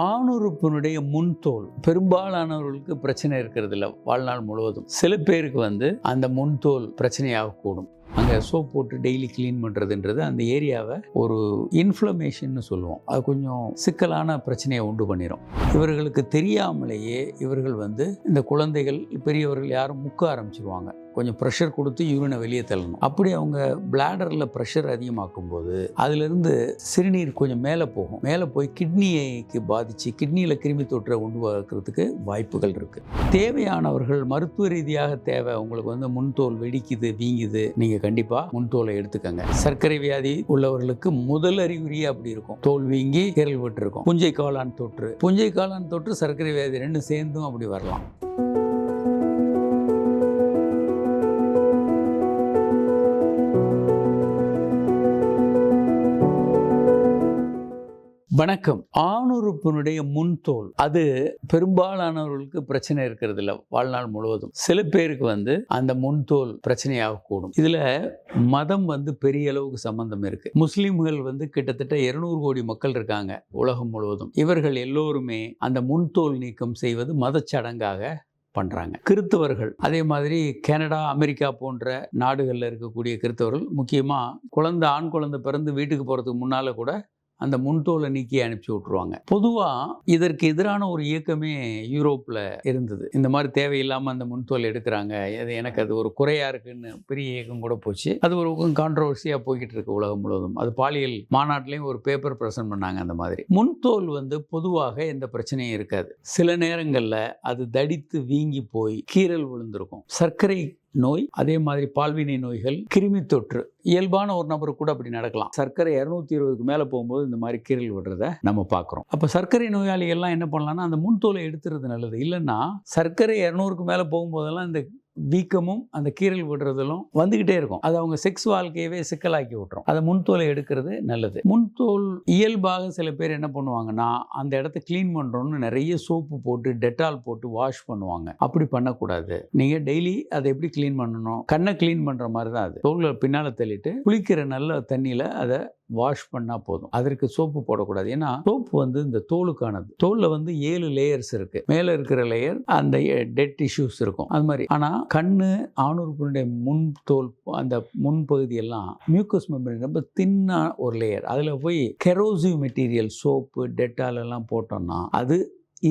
ஆணுறுப்பினுடைய முன்தோல் பெரும்பாலானவர்களுக்கு பிரச்சனை இருக்கிறது இல்லை வாழ்நாள் முழுவதும். சில பேருக்கு வந்து அந்த முன்தோல் பிரச்சனையாக கூடும். அங்கே சோப் போட்டு டெய்லி க்ளீன் பண்ணுறதுன்றது அந்த ஏரியாவை ஒரு இன்ஃப்ளமேஷன்னு சொல்லுவோம். அது கொஞ்சம் சிக்கலான பிரச்சனையை உண்டு பண்ணிடும் இவர்களுக்கு தெரியாமலேயே இவர்கள் வந்து இந்த குழந்தைகள் பெரியவர்கள் யாரும் முக்க ஆரம்பிச்சிருவாங்க. கொஞ்சம் ப்ரெஷர் கொடுத்து யூரினை வெளியே தள்ளணும். அப்படி அவங்க பிளாடரில் ப்ரெஷர் அதிகமாக்கும் போது அதுலேருந்து சிறுநீர் கொஞ்சம் மேலே போகும். மேலே போய் கிட்னியைக்கு பாதித்து கிட்னியில் கிருமி தொற்றை உண்டு வாய்ப்புகள் இருக்குது தேவையானவர்கள் மருத்துவ ரீதியாக தேவை. உங்களுக்கு வந்து முன்தோல் வெடிக்குது வீங்குது நீங்கள் கண்டிப்பாக முன்தோலை எடுத்துக்கங்க. சர்க்கரை வியாதி உள்ளவர்களுக்கு முதல் அறிகுறியே அப்படி இருக்கும். தோல் வீங்கி கீரல் புஞ்சை காளான் தொற்று. புஞ்சை காளான் தொற்று சர்க்கரை வியாதி ரெண்டும் சேர்ந்தும் அப்படி வரலாம். வணக்கம். ஆணுறுப்பினுடைய முன்தோல். அது பெரும்பாலானவர்களுக்கு பிரச்சனை இருக்கிறது இல்லை வாழ்நாள் முழுவதும். சில பேருக்கு வந்து அந்த முன்தோல் பிரச்சனையாக கூடும். இதுல மதம் வந்து பெரிய அளவுக்கு சம்பந்தம் இருக்கு. முஸ்லிம்கள் வந்து கிட்டத்தட்ட இருநூறு கோடி மக்கள் இருக்காங்க உலகம் முழுவதும். இவர்கள் எல்லோருமே அந்த முன்தோல் நீக்கம் செய்வது மதச்சடங்காக பண்ணுறாங்க கிறித்தவர்கள் அதே மாதிரி கனடா அமெரிக்கா போன்ற நாடுகளில் இருக்கக்கூடிய கிறித்தவர்கள் முக்கியமாக குழந்தை ஆண் குழந்தை பிறந்து வீட்டுக்கு போகிறதுக்கு முன்னால் கூட அந்த முன்தோலை நீக்கி அனுப்பிச்சி விட்ருவாங்க பொதுவாக இதற்கு எதிரான ஒரு இயக்கமே யூரோப்பில் இருந்தது. இந்த மாதிரி தேவையில்லாமல் அந்த முன்தோல் எடுக்கிறாங்க. அது எனக்கு அது ஒரு குறையாக இருக்குன்னு பெரிய இயக்கம் கூட போச்சு. அது ஒரு கான்ட்ரவர்சியாக போய்கிட்டு இருக்கு உலகம் முழுவதும். அது பாலியல் மாநாட்டிலையும் ஒரு பேப்பர் ப்ரெசென்ட் பண்ணாங்க அந்த மாதிரி. முன்தோல் வந்து பொதுவாக எந்த பிரச்சனையும் இருக்காது. சில நேரங்களில் அது தடித்து வீங்கி போய் கீறல் விழுந்திருக்கும். சர்க்கரை நோய் அதே மாதிரி பால்வினை நோய்கள் கிருமி தொற்று. இயல்பான ஒரு நபர் கூட அப்படி நடக்கலாம். சர்க்கரை இரநூத்தி இருபதுக்கு மேலே போகும்போது இந்த மாதிரி கீரல் விடுறத நம்ம பார்க்குறோம். அப்போ சர்க்கரை நோயாளிகள்லாம் என்ன பண்ணலாம்னா அந்த முன்தோலை எடுத்துறது நல்லது. இல்லைன்னா சர்க்கரை இரநூறுக்கு மேலே போகும்போதெல்லாம் இந்த வீக்கமும் அந்த கீரல் விடுறதிலும் வந்துக்கிட்டே இருக்கும். அது அவங்க செக்ஸ் வாழ்க்கையவே சிக்கலாக்கி விட்டுரும். அதை முன்தோலை எடுக்கிறது நல்லது. முன்தோல் இயல்பாக சில பேர் என்ன பண்ணுவாங்கன்னா அந்த இடத்த க்ளீன் பண்ணுறோன்னு நிறைய சோப்பு போட்டு டெட்டால் போட்டு வாஷ் பண்ணுவாங்க. அப்படி பண்ணக்கூடாது. நீங்கள் டெய்லி அதை எப்படி க்ளீன் பண்ணணும்? கண்ணை க்ளீன் பண்ணுற மாதிரி தான் அது. தோலில் பின்னால் தள்ளிட்டு குளிக்கிற நல்ல தண்ணியில் அதை வாஷ் பண்ணால் போதும். அதற்கு சோப்பு போடக்கூடாது. ஏன்னா சோப்பு வந்து இந்த தோலுக்கானது. தோலில் வந்து ஏழு லேயர்ஸ் இருக்குது மேலே இருக்கிற லேயர் அந்த டெட் டிஷ்யூஸ் இருக்கும். அது மாதிரி. ஆனால் கண் ஆணுறுப்பினுடைய முன் தோல் அந்த முன்பகுதி எல்லாம் மியூக்கஸ் மெம்பரின் ரொம்ப தின்னா ஒரு லேயர் அதில் போய் கெரோசிவ் மெட்டீரியல் சோப்பு டெட்டால் எல்லாம் போட்டோம்னா அது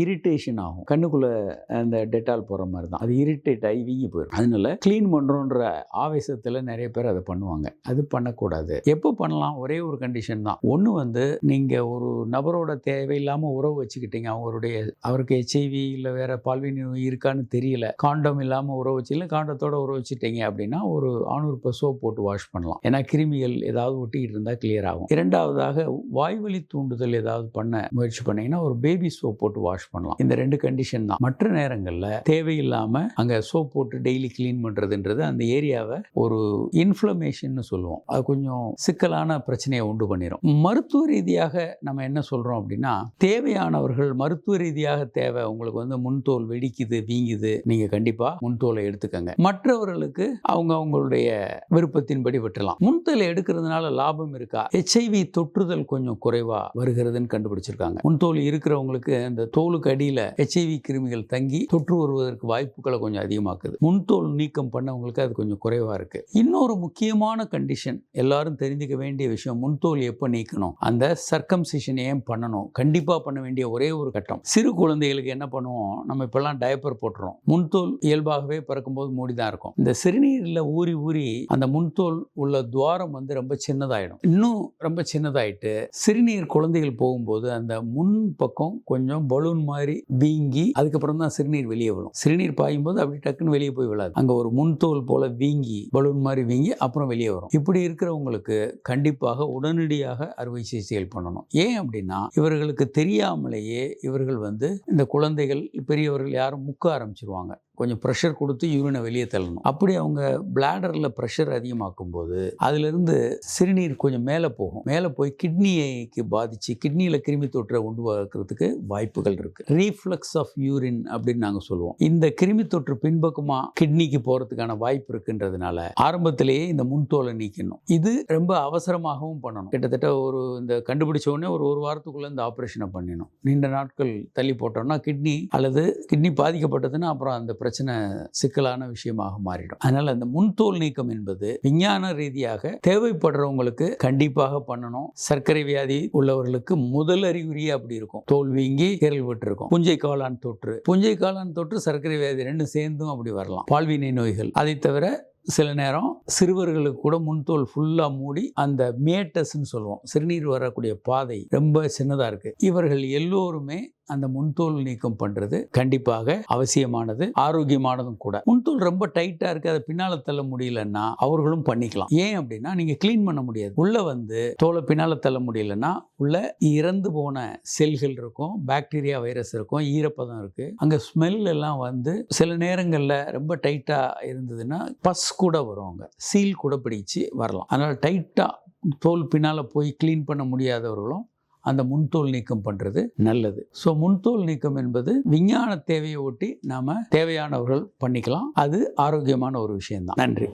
இரிட்டேஷன் ஆகும். கண்ணுக்குள்ளே அந்த டெட்டால் போகிற மாதிரி தான். அது இரிட்டேட் ஆகி வீங்கி போயிடும் அதனால க்ளீன் பண்ணுறோன்ற ஆவேசத்தில் நிறைய பேர் அதை பண்ணுவாங்க. அது பண்ணக்கூடாது. எப்போ பண்ணலாம்? ஒரே ஒரு கண்டிஷன் தான். ஒன்று வந்து நீங்கள் ஒரு நபரோட தேவையில்லாமல் உறவு வச்சுக்கிட்டீங்க. அவங்களுடைய அவருக்கு ஹெச்ஐவி இல்லை வேறு பால்வினை நோய் இருக்கான்னு தெரியல. காண்டம் இல்லாமல் உறவு வச்சு இல்லை காண்டத்தோட உறவு வச்சுட்டீங்க அப்படின்னா ஒரு ஆணுறுப்ப சோப் போட்டு வாஷ் பண்ணலாம். ஏன்னா கிருமிகள் ஏதாவது ஒட்டிக்கிட்டு இருந்தால் கிளியர் ஆகும். இரண்டாவதாக வாய்வழி தூண்டுதல் ஏதாவது பண்ண முயற்சி பண்ணீங்கன்னா ஒரு பேபி சோப் போட்டு வாஷ் வாஷ் பண்ணலாம். இந்த ரெண்டு கண்டிஷன் தான். மற்ற நேரங்களில் தேவையில்லாம அங்க சோப் போட்டு டெய்லி க்ளீன் பண்றதுன்றது அந்த ஏரியாவை ஒரு இன்ஃப்ளமேஷன் சொல்லுவோம். அது கொஞ்சம் சிக்கலான பிரச்சனையை உண்டு பண்ணிடும் மருத்துவ ரீதியாக நம்ம என்ன சொல்றோம் அப்படின்னா தேவையானவர்கள் மருத்துவ ரீதியாக தேவை. உங்களுக்கு வந்து முன்தோல் வெடிக்குது வீங்குது நீங்க கண்டிப்பா முன்தோலை எடுத்துக்கங்க. மற்றவர்களுக்கு அவங்க அவங்களுடைய விருப்பத்தின்படி விட்டுலாம். முன்தோலை எடுக்கிறதுனால லாபம் இருக்கா? ஹெச்ஐவி தொற்றுதல் கொஞ்சம் குறைவா வருகிறதுன்னு கண்டுபிடிச்சிருக்காங்க. முன்தோல் இருக்கிறவங்களுக்கு அந்த தோல் தோலுக்கு அடியில் ஹெச்ஐவி கிருமிகள் தங்கி தொற்று வருவதற்கு வாய்ப்புகளை கொஞ்சம் அதிகமாக்குது. முன்தோல் நீக்கம் பண்ணவங்களுக்கு அது கொஞ்சம் குறைவாக இருக்கு. இன்னொரு முக்கியமான கண்டிஷன் எல்லாரும் தெரிஞ்சுக்க வேண்டிய விஷயம் முன்தோல் எப்போ நீக்கணும்? அந்த சர்க்கம்சிஷன் ஏன் பண்ணணும்? கண்டிப்பாக பண்ண வேண்டிய ஒரே ஒரு கட்டம். சிறு குழந்தைகளுக்கு என்ன பண்ணுவோம்? நம்ம இப்பெல்லாம் டயப்பர் போட்டுறோம். முன்தோல் இயல்பாகவே பிறக்கும்போது மூடி தான் இருக்கும். இந்த சிறுநீரில் ஊறி ஊறி அந்த முன்தோல் உள்ள துவாரம் வந்து ரொம்ப சின்னதாயிடும். இன்னும் ரொம்ப சின்னதாயிட்டு சிறுநீர் குழந்தைகள் போகும்போது அந்த முன் பக்கம் கொஞ்சம் பலூன் மாதிரி வீங்கி அதுக்கப்புறம் தான் சிறுநீர் வெளியே விழும். சிறுநீர் பாயும் போது அப்படி டக்குன்னு வெளியே போய் விழாது. அங்கே ஒரு முன்தோல் போல வீங்கி பலூன் மாதிரி வீங்கி அப்புறம் வெளியே வரும். இப்படி இருக்கிறவங்களுக்கு கண்டிப்பாக உடனடியாக அறுவை சிகிச்சைகள் பண்ணணும். ஏன் அப்படின்னா இவர்களுக்கு தெரியாமலேயே இவர்கள் வந்து இந்த குழந்தைகள் பெரியவர்கள் யாரும் முக்க ஆரம்பிச்சிருவாங்க. கொஞ்சம் ப்ரெஷர் கொடுத்து யூரினை வெளியே தள்ளணும். அப்படி அவங்க பிளாடரில் ப்ரெஷர் அதிகமாக்கும் போது அதுலேருந்து சிறுநீர் கொஞ்சம் மேலே போகும். மேலே போய் கிட்னியைக்கு பாதிச்சு கிட்னியில் கிருமி தொற்றை உருவாக்குறதுக்கு வாய்ப்புகள் இருக்குது ரீஃப்ளக்ஸ் ஆஃப் யூரின் அப்படின்னு நாங்கள் சொல்லுவோம். இந்த கிருமி தொற்று பின்பக்கமாக கிட்னிக்கு போகிறதுக்கான வாய்ப்பு இருக்குன்றதுனால ஆரம்பத்திலேயே இந்த முன்தோலை நீக்கணும். இது ரொம்ப அவசரமாகவும் பண்ணணும். கிட்டத்தட்ட ஒரு இந்த கண்டுபிடிச்ச உடனே ஒரு ஒரு வாரத்துக்குள்ளே இந்த ஆப்ரேஷனை பண்ணிடணும். நீண்ட நாட்கள் தள்ளி போட்டோம்னா கிட்னி அல்லது கிட்னி பாதிக்கப்பட்டதுன்னா அப்புறம் அந்த பிரச்சனை சிக்கலான விஷயமாக மாறிடும். அதனால அந்த முன்தோல் நீக்கம் என்பது விஞ்ஞான ரீதியாக தேவைப்படுறவங்களுக்கு கண்டிப்பாக பண்ணணும். சர்க்கரை வியாதி உள்ளவர்களுக்கு முதல் அறிகுறியே அப்படி இருக்கும். தோல் வீங்கி கேரல் விட்டு இருக்கும் புஞ்சை காளான் தொற்று. புஞ்சை காளான் தொற்று சர்க்கரை வியாதி ரெண்டும் சேர்ந்தும் அப்படி வரலாம். பால்வினை நோய்கள். அதை தவிர சில நேரம் சிறுவர்களுக்கு கூட முன்தோல் ஃபுல்லாக மூடி அந்த மேட்டஸ்ன்னு சொல்லுவோம். சிறுநீர் வரக்கூடிய பாதை ரொம்ப சின்னதாக இருக்குது இவர்கள் எல்லோருமே அந்த முன்தோல் நீக்கம் பண்ணுறது கண்டிப்பாக அவசியமானது ஆரோக்கியமானதும் கூட. முன்தோல் ரொம்ப டைட்டாக இருக்குது அதை பின்னால் தள்ள முடியலன்னா அவர்களும் பண்ணிக்கலாம். ஏன் அப்படின்னா நீங்கள் க்ளீன் பண்ண முடியாது. உள்ளே வந்து தோலை பின்னால் தள்ள முடியலன்னா உள்ள இறந்து போன செல்கள் இருக்கும் பாக்டீரியா வைரஸ் இருக்கும் ஈரப்பதம் இருக்குது அங்கே ஸ்மெல் எல்லாம் வந்து சில நேரங்களில் ரொம்ப டைட்டாக இருந்ததுன்னா பஸ் கூட வரும் அங்கே. சீல் கூட பிடிச்சு வரலாம். அதனால் டைட்டாக தோல் பின்னால் போய் க்ளீன் பண்ண முடியாதவர்களும் அந்த முன்தோல் நீக்கம் பண்ணுறது நல்லது. ஸோ முன்தோல் நீக்கம் என்பது விஞ்ஞான தேவையை ஒட்டி நாம் தேவையானவர்கள் பண்ணிக்கலாம். அது ஆரோக்கியமான ஒரு விஷயம்தான். நன்றி.